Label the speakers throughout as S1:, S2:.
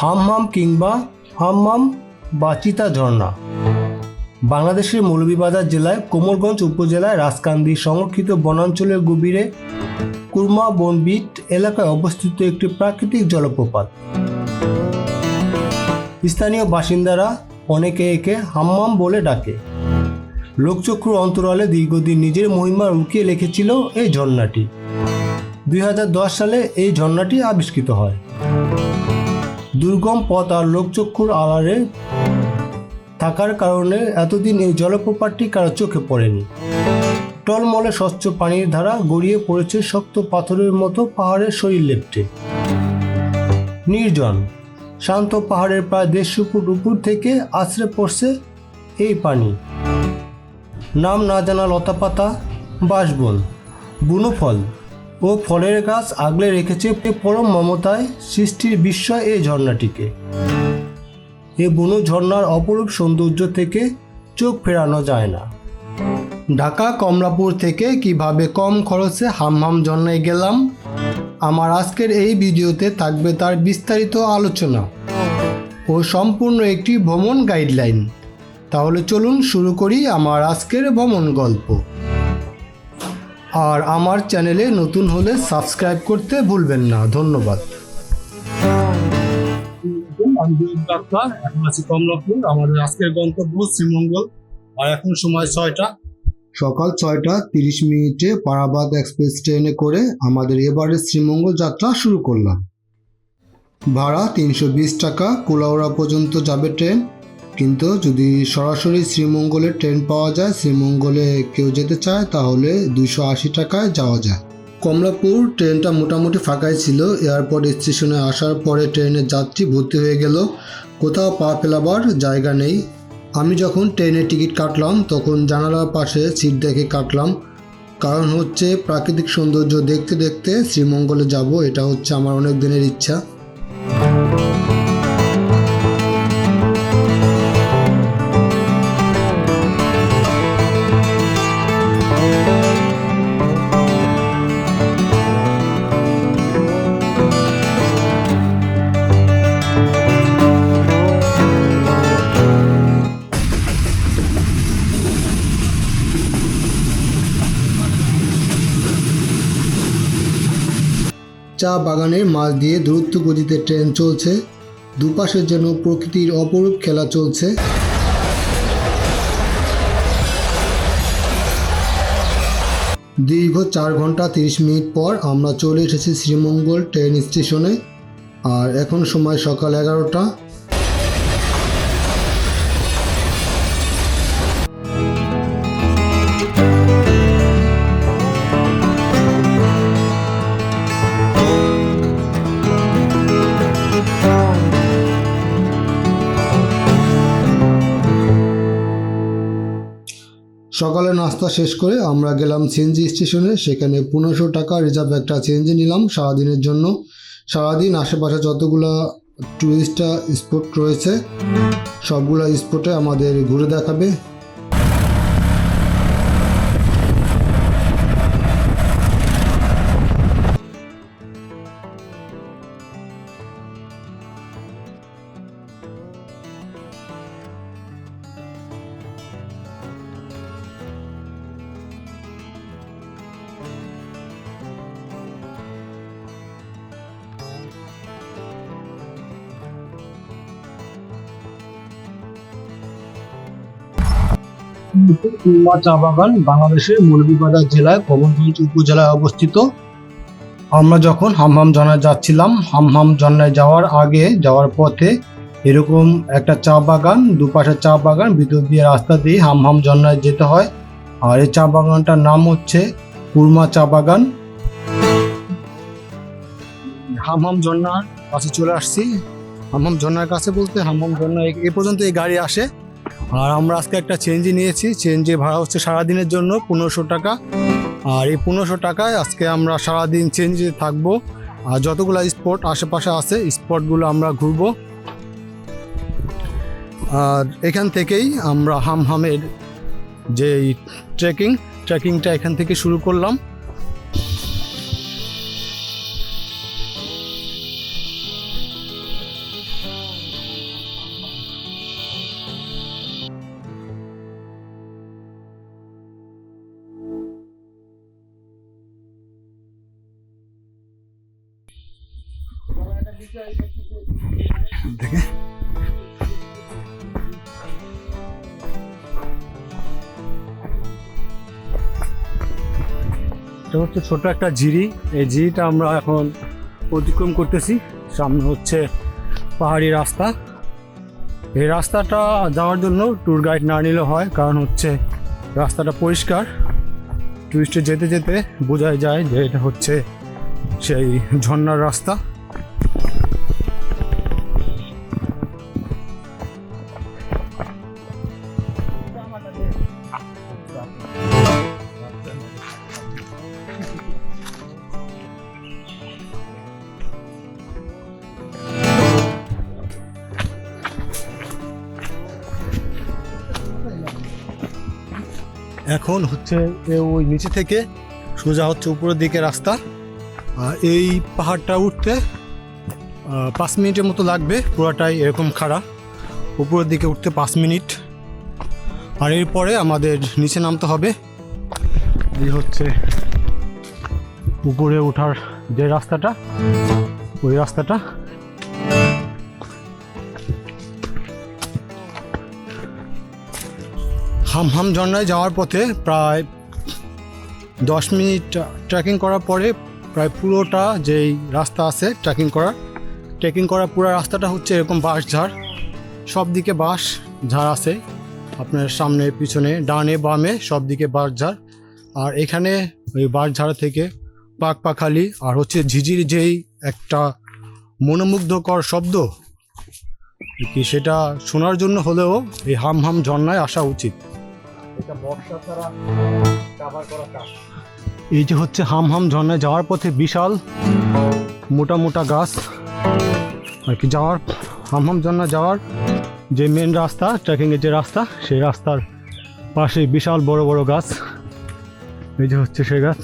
S1: হামহাম কিংবা হামহাম বা চিতা ঝর্ণা। বাংলাদেশের মৌলভীবাজার জেলায় কোমরগঞ্জ উপজেলায় রাজকান্দি সংরক্ষিত বনাঞ্চলের গভীরে কুরমা বনবিট এলাকায় অবস্থিত একটি প্রাকৃতিক জলপ্রপাত। স্থানীয় বাসিন্দারা অনেকে একে হাম্মাম বলে ডাকে। লোকচক্ষুর অন্তরালে দীর্ঘদিন নিজের মহিমা লুকিয়ে রেখেছিল এই ঝর্ণাটি। দুই হাজার দশ সালে এই ঝর্ণাটি আবিষ্কৃত হয়। দুর্গম পথ আর লোকচক্ষুর আড়ালে থাকার কারণে এতদিন এই জলপ্রপাতটি কারও চোখে পড়েনি। টলমলে স্বচ্ছ পানির ধারা গড়িয়ে পড়েছে শক্ত পাথরের মতো পাহাড়ের শরীর লেপটে। নির্জন, শান্ত পাহাড়ের প্রায় দেড়শো ফুট উপর থেকে আছড়ে পড়ছে এই পানি। নাম না জানা লতাপাতা বাঁশবন বুনো ফল ও ফলের গাছ আগলে রেখেছে পরম মমতায় সৃষ্টির বিস্ময় এই ঝর্ণাটিকে। এ বুনো ঝর্ণার অপরূপ সৌন্দর্য থেকে চোখ ফেরানো যায় না। ঢাকা, কমলাপুর থেকে কীভাবে কম খরচে হামহাম ঝর্ণায় গেলাম, আমার আজকের এই ভিডিওতে থাকবে তার বিস্তারিত আলোচনা ও সম্পূর্ণ একটি ভ্রমণ গাইডলাইন। তাহলে চলুন শুরু করি আমার আজকের ভ্রমণ গল্প। আর আমার চ্যানেলে নতুন হলে সাবস্ক্রাইব করতে ভুলবেন না। ধন্যবাদ। আমি ডাক্তার এখন আছি কমলাপুর। আমাদের আজকের গন্তব্য শ্রীমঙ্গল। আর এখন সময় ছয়টা। সকাল ছয়টা তিরিশ মিনিটে পারাবাদ এক্সপ্রেস ট্রেনে করে আমাদের এবারে শ্রীমঙ্গল যাত্রা শুরু করলাম। ভাড়া তিনশো বিশ টাকা কুলাউড়া পর্যন্ত যাবে ট্রেন। কিন্তু যদি সরাসরি শ্রীমঙ্গলের ট্রেন পাওয়া যায়, শ্রীমঙ্গলে কেউ যেতে চায়, তাহলে দুইশো আশি টাকায় যাওয়া যায়। কমলাপুর ট্রেনটা মোটামুটি ফাঁকাই ছিল। এয়ারপোর্ট স্টেশনে আসার পরে ট্রেনের যাত্রী ভর্তি হয়ে গেল। কোথাও পা ফেলাবার জায়গা নেই। আমি যখন ট্রেনের টিকিট কাটলাম, তখন জানালার পাশে সিট দেখে কাটলাম। কারণ হচ্ছে প্রাকৃতিক সৌন্দর্য দেখতে দেখতে শ্রীমঙ্গলে যাব, এটা হচ্ছে আমার অনেক দিনের ইচ্ছা। চা বাগানের মাঝ দিয়ে দ্রুত গতিতে ট্রেন চলছে। দুপাশের যেন প্রকৃতির অপরূপ খেলা চলছে। দীর্ঘ চার ঘণ্টা তিরিশ মিনিট পর আমরা চলে এসেছি শ্রীমঙ্গল ট্রেন স্টেশনে। আর এখন সময় সকাল এগারোটা। সকালে নাস্তা শেষ করে আমরা গেলাম সিএনজি স্টেশনে। সেখানে পনেরোশো টাকা রিজার্ভ একটা সিএনজি নিলাম সারাদিনের জন্য। সারাদিন আশেপাশে যতগুলো টুরিস্ট স্পট রয়েছে, সবগুলো স্পটে আমাদের ঘুরে দেখাবে। খুলনা চা বাগান বাংলাদেশের মৌলভীবাজার জেলায় কমলগঞ্জ উপজেলায় অবস্থিত। আমরা যখন হামহাম ঝর্ণায় যাচ্ছিলাম, হামহাম ঝর্ণায় যাওয়ার আগে, যাওয়ার পথে এরকম একটা চা বাগান, দুপাশে চা বাগান, ভিতর দিয়ে রাস্তা দিয়ে হামহাম ঝর্ণায় যেতে হয়। আর এই চা বাগানটার নাম হচ্ছে কুরমা চা বাগান। হামহাম ঝর্ণার কাছে চলে আসছি। হামহাম ঝর্ণার কাছে বলতে হামহাম ঝর্ণা এ পর্যন্ত এই গাড়ি আসে। আর আমরা আজকে একটা চেঞ্জি নিয়েছি। চেঞ্জে ভাড়া হচ্ছে সারাদিনের জন্য পনেরোশো টাকা। আর এই পনেরোশো টাকায় আজকে আমরা সারাদিন চেঞ্জে থাকব। আর যতগুলো স্পট আশেপাশে আছে স্পটগুলো আমরা ঘুরবো। আর এখান থেকেই আমরা হামহামের যে ট্রেকিং ট্রেকিংটা এখান থেকে শুরু করলাম।
S2: দেখে এটা হচ্ছে ছোট একটা জিরি এই জিরিটা আমরা এখন অতিক্রম করতেছি। সামনে হচ্ছে পাহাড়ি রাস্তা। এই রাস্তাটা যাওয়ার জন্য ট্যুর গাইড না নিলে হয়, কারণ হচ্ছে রাস্তাটা পরিষ্কার। টুরিস্টে যেতে যেতে বোঝাই যায় যে এটা হচ্ছে সেই ঝর্ণার রাস্তা। এখন হচ্ছে ওই নিচে থেকে সোজা হচ্ছে উপরের দিকে রাস্তা। এই পাহাড়টা উঠতে পাঁচ মিনিটের মতো লাগবে, পুরোটাই এরকম খাড়া। উপরের দিকে উঠতে পাঁচ মিনিট। আর এরপরে আমাদের নিচে নামতে হবে। এই হচ্ছে উপরে ওঠার যে রাস্তাটা, ওই রাস্তাটা। হাম হাম ঝর্ণায় যাওয়ার পথে প্রায় দশ মিনিট ট্রেকিং করার পরে প্রায় পুরোটা যেই রাস্তা আছে ট্রেকিং করার ট্রেকিং করার পুরো রাস্তাটা হচ্ছে এরকম বাঁশ ঝাড়। সব দিকে বাঁশ ঝাড় আছে, আপনার সামনে, পিছনে, ডানে, বামে সব দিকে বাঁশ ঝাড়। আর এখানে ওই বাঁশ ঝাড় থেকে পাক পাখালি আর হচ্ছে ঝিঝির যেই একটা মনোমুগ্ধকর শব্দ কি সেটা শোনার জন্য হলেও এই হাম হাম ঝর্ণায় আসা উচিত। এই যে হচ্ছে হাম হাম ঝর্ণায় যাওয়ার পথে বিশাল মোটা মোটা গাছ। আর কি যাওয়ার হাম হাম ঝর্ণা যাওয়ার যে মেন রাস্তা ট্রেকিংয়ের যে রাস্তা, সেই রাস্তার পাশে বিশাল বড় বড় গাছ। এই যে হচ্ছে সেই গাছ।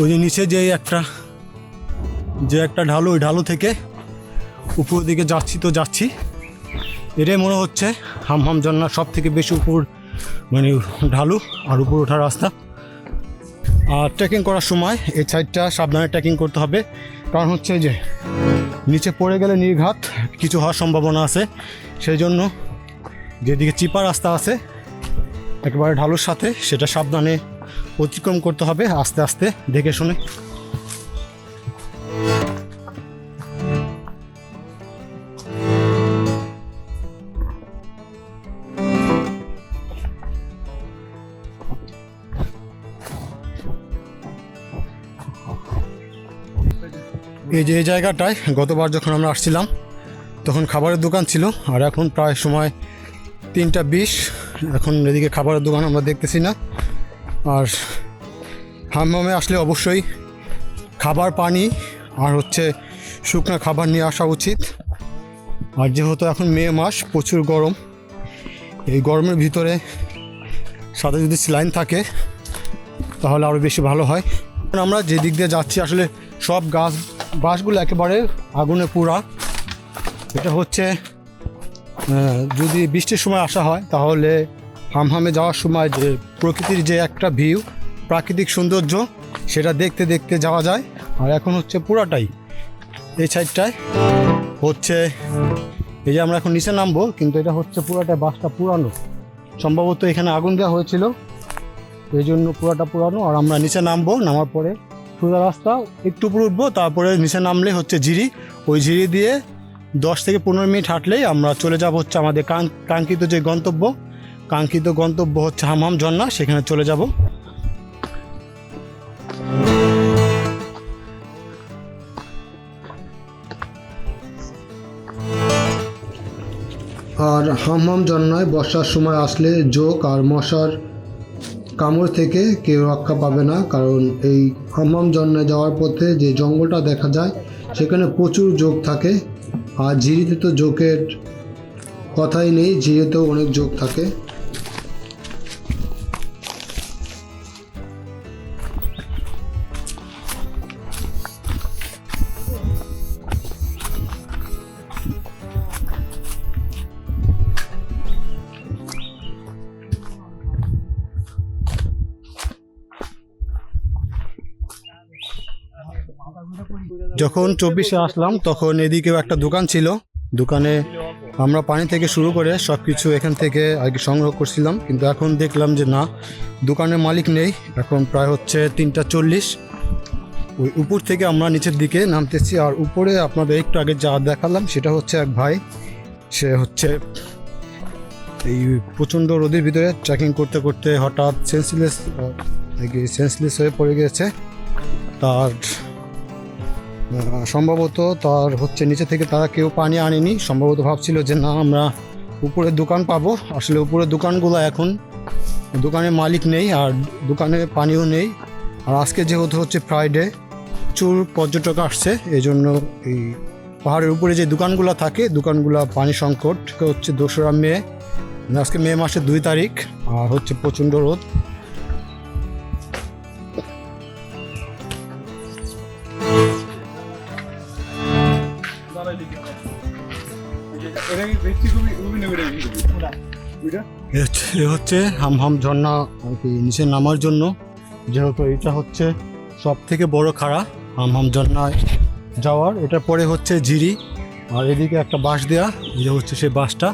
S2: ওই যে নিচে যে একটা যে একটা ঢালু, ওই ঢালু থেকে উপর দিকে যাচ্ছি তো যাচ্ছি। এটাই মনে হচ্ছে হাম হাম ঝর্ণার সব থেকে বেশি উপর মানে ঢালু আর উপর ওঠার রাস্তা। আর ট্রেকিং করার সময় এই সাইডটা সাবধানে ট্রেকিং করতে হবে। কারণ হচ্ছে যে, নিচে পড়ে গেলে নির্ঘাত, কিছু হওয়ার সম্ভাবনা আছে। সেই জন্য যেদিকে চিপা রাস্তা আছে, একেবারে ঢালুর সাথে সেটা সাবধানে অতিক্রম করতে হবে আস্তে আস্তে, দেখে শুনে। এই যে এই জায়গাটায় গতবার যখন আমরা আসছিলাম, তখন খাবারের দোকান ছিল, আর এখন প্রায় সময় তিনটা বিশ। এখন এদিকে খাবারের দোকান আমরা দেখতেছি না। আর হামহামে আসলে অবশ্যই খাবার পানি আর হচ্ছে শুকনো খাবার নিয়ে আসা উচিত। আর যেহেতু এখন মে মাস, প্রচুর গরম। এই গরমের ভিতরে সাথে যদি স্লাইন থাকে, তাহলে আরও বেশি ভালো হয়। আমরা যে দিক দিয়ে যাচ্ছি, আসলে সব গাছ বাসগুলো একেবারে আগুনে পুরা। এটা হচ্ছে যদি বৃষ্টির সময় আসা হয়, তাহলে হামহামে যাওয়ার সময় যে প্রকৃতির যে একটা ভিউ, প্রাকৃতিক সৌন্দর্য, সেটা দেখতে দেখতে যাওয়া যায়। আর এখন হচ্ছে পুরাটাই। এই সাইডটায় হচ্ছে, এই যে আমরা এখন নিচে নামবো, কিন্তু এটা হচ্ছে পুরাটা বাসটা পুরানো। সম্ভবত এখানে আগুন দেওয়া হয়েছিল, এই জন্য পুরাটা পুরানো। আর আমরা নিচে নামবো, নামার পরে সোজা রাস্তা, একটু উপরে উঠবো, তারপরে নিচে নামলে হচ্ছে ঝিরি ওই ঝিরি দিয়ে দশ থেকে পনেরো মিনিট হাঁটলেই আমরা চলে যাব হচ্ছে আমাদের কাঙ্ক- কাঙ্ক্ষিত যে গন্তব্য। কাঙ্ক্ষিত গন্তব্য হচ্ছে হামহাম ঝর্ণা, সেখানে চলে যাব। আর হামহাম ঝর্ণায় বর্ষার সময় আসলে জোক আর মশার কামড় থেকে কেউ রক্ষা পাবে না, কারণ এই হাম্মাম জন্মে যাওয়ার পথে যে জঙ্গলটা দেখা যায়, সেখানে প্রচুর যোগ থাকে। আর ঝিরিতে তো যোগের কথাই নেই, ঝিরিতেও অনেক যোগ থাকে। যখন চব্বিশে আসলাম, তখন এদিকেও একটা দোকান ছিল। দোকানে আমরা পানি থেকে শুরু করে সব কিছু এখান থেকে আগে সংগ্রহ করছিলাম। কিন্তু এখন দেখলাম যে না, দোকানের মালিক নেই। এখন প্রায় হচ্ছে তিনটা চল্লিশ। ওই উপর থেকে আমরা নিচের দিকে নামতেছি। আর উপরে আপনাদের একটু আগে যা দেখালাম, সেটা হচ্ছে এক ভাই। সে হচ্ছে এই প্রচণ্ড রোদের ভিতরে ট্রেকিং করতে করতে হঠাৎ সেন্সলেস সেন্সলেস হয়ে পড়ে গিয়েছে তার সম্ভবত তার হচ্ছে নিচে থেকে তারা কেউ পানি আনেনি। সম্ভবত ভাবছিল যে না, আমরা উপরে দোকান পাবো। আসলে উপরে দোকানগুলো এখন দোকানের মালিক নেই আর দোকানে পানিও নেই। আর আজকে যেহেতু হচ্ছে ফ্রাইডে প্রচুর পর্যটক আসছে। এই জন্য এই পাহাড়ের উপরে যে দোকানগুলো থাকে, দোকানগুলো পানি সংকট। হচ্ছে দোসরা মে, আজকে মে মাসের দুই তারিখ, আর হচ্ছে প্রচণ্ড রোদ। হচ্ছে হচ্ছে হাম হাম ঝর্ণা, আর কি, নিচে নামার জন্য। যেহেতু এটা হচ্ছে সব থেকে বড় খাড়া হাম হাম ঝর্ণায় যাওয়ার। এটার পরে হচ্ছে জিরি, আর এদিকে একটা বাঁশ এই যে হচ্ছে সেই বাঁশটা।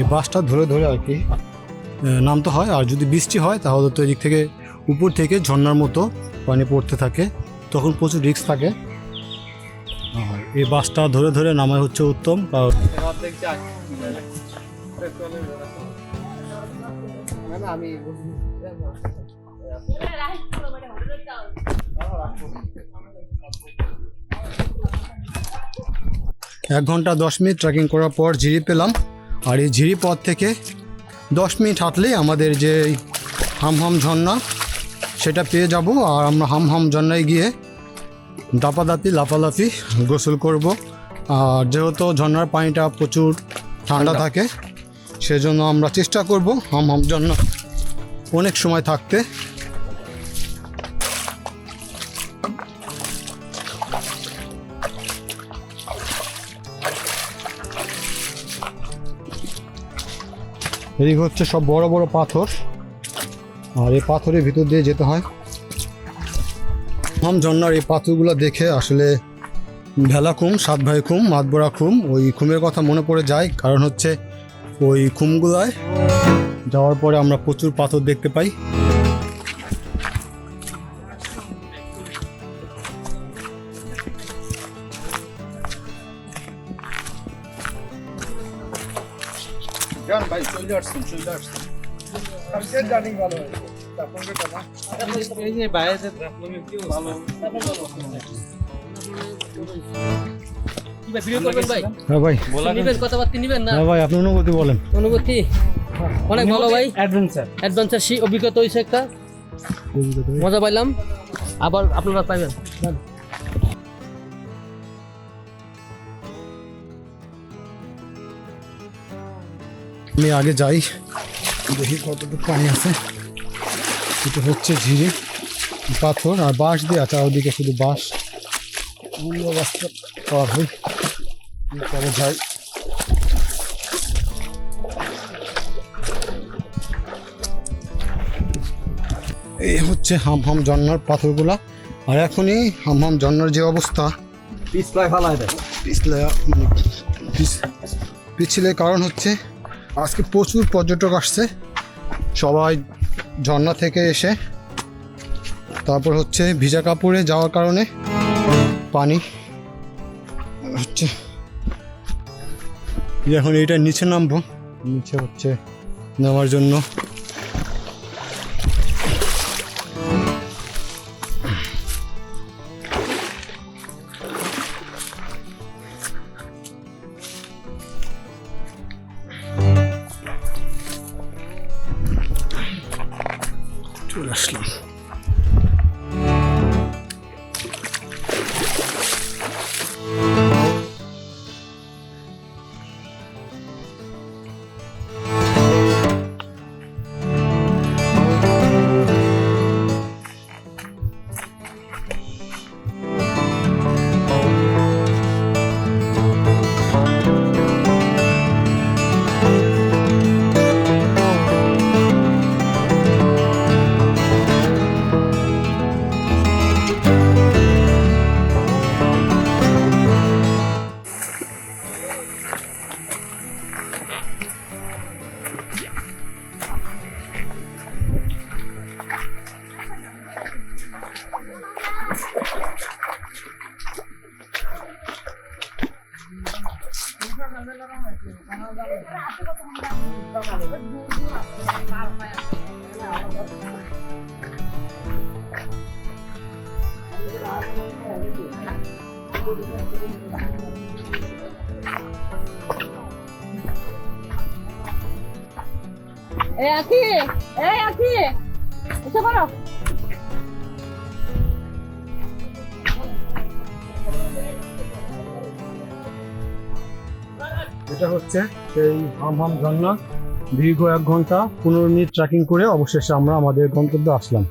S2: এই বাঁশটা ধরে ধরে আর কি নামতে হয়। আর যদি বৃষ্টি হয়, তাহলে তো এদিক থেকে উপর থেকে ঝর্ণার মতো পানি পড়তে থাকে। তখন প্রচুর রিস্ক থাকে। এই বাসটা ধরে ধরে নামাই হচ্ছে উত্তম
S3: আমি
S2: এক ঘণ্টা দশ মিনিট ট্রেকিং করার পর ঝিরি পেলাম, আর এই ঝিরি পথ থেকে দশ মিনিট হাঁটলেই আমাদের যে এই হাম হাম ঝর্ণা, সেটা পেয়ে যাব, আর আমরা হাম হাম ঝর্ণায় গিয়ে দাপাদাপি লাফালাফি গোসল করব। আর যেহেতু ঝর্নার পানিটা প্রচুর ঠান্ডা। থাকে সেজন্য আমরা চেষ্টা করব হাম হাম ঝর্ণা অনেক সময় থাকতে। এদিকে হচ্ছে সব বড় বড় পাথর। আর এই পাথরের ভিতর দিয়ে যেতে হয়। হাম ঝর্ণার এই পাথরগুলো দেখে আসলে ভেলা খুম সাত ভাই খুম, মাতবরা খুম, ওই খুমের কথা মনে পড়ে যায়। কারণ হচ্ছে ওই খুমগুলায় যাওয়ার পরে আমরা প্রচুর পাথর দেখতে পাই।
S3: ভাই, চলে আসছেন চলে আসছেন। ভালো এই যে বাইরে ভালো
S4: ভিডিও করবেন ভাই
S2: হ্যাঁ ভাই হ্যাঁ ভাই আপনি অনুভূতি বলেন।
S4: অনুভূতি? অনেক ভালো ভাই।
S3: অ্যাডভেঞ্চার
S4: অ্যাডভেঞ্চার সি অভিজ্ঞতা হয়েছে একটা। মজা পাইলাম। আবার আপনারা পাইবেন।
S2: আমি আগে যাই। দেখি কতটুকু পানি আছে। এটা হচ্ছে ঝিরি পাথর আর বাঁশ দিয়ে আছে ওদিকে শুধু বাঁশ। অন্য রাস্তা পার হই। যাই এই হচ্ছে হাম হাম জন্নার পাথরগুলা। আর এখনই হাম হাম জন্নার যে অবস্থা
S3: পিছলাই ফালাই দেয়
S2: পিছলে মানে পিছ- পিছলে কারণ হচ্ছে আজকে প্রচুর পর্যটক আসছে। সবাই ঝর্ণা থেকে এসে তারপর হচ্ছে ভিজা কাপড়ে যাওয়ার কারণে পানি হচ্ছে। এখন এইটা নিচে নামবো। নিচে হচ্ছে নেওয়ার জন্য। আসলাম
S5: এই আখি এই আখি, এসে বলো
S2: এটা হচ্ছে সেই হাম হাম ঝর্ণা, দীর্ঘ এক ঘণ্টা, পনেরো মিনিট ট্রেকিং করে অবশেষে আমরা আমাদের গন্তব্যে আসলাম।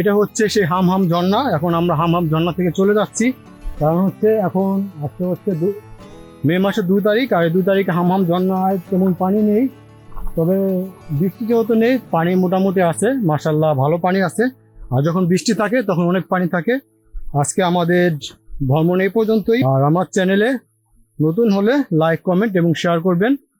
S2: এটা হচ্ছে সেই হাম হাম ঝর্ণা। এখন আমরা হাম হাম ঝর্ণা থেকে চলে যাচ্ছি। কারণ হচ্ছে এখন আজকে হচ্ছে মে মাসের দুই তারিখ, আর দুই তারিখে হাম হাম ঝর্ণায় তেমন পানি নেই। তবে বৃষ্টি যেহেতু নেই, পানি মোটামুটি আছে। মার্শাল্লাহ ভালো পানি আছে। আর যখন বৃষ্টি থাকে, তখন অনেক পানি থাকে। আজকে আমাদের ভ্রমণ এই পর্যন্তই। আর আমার চ্যানেলে নতুন হলে লাইক, কমেন্ট এবং শেয়ার করবেন।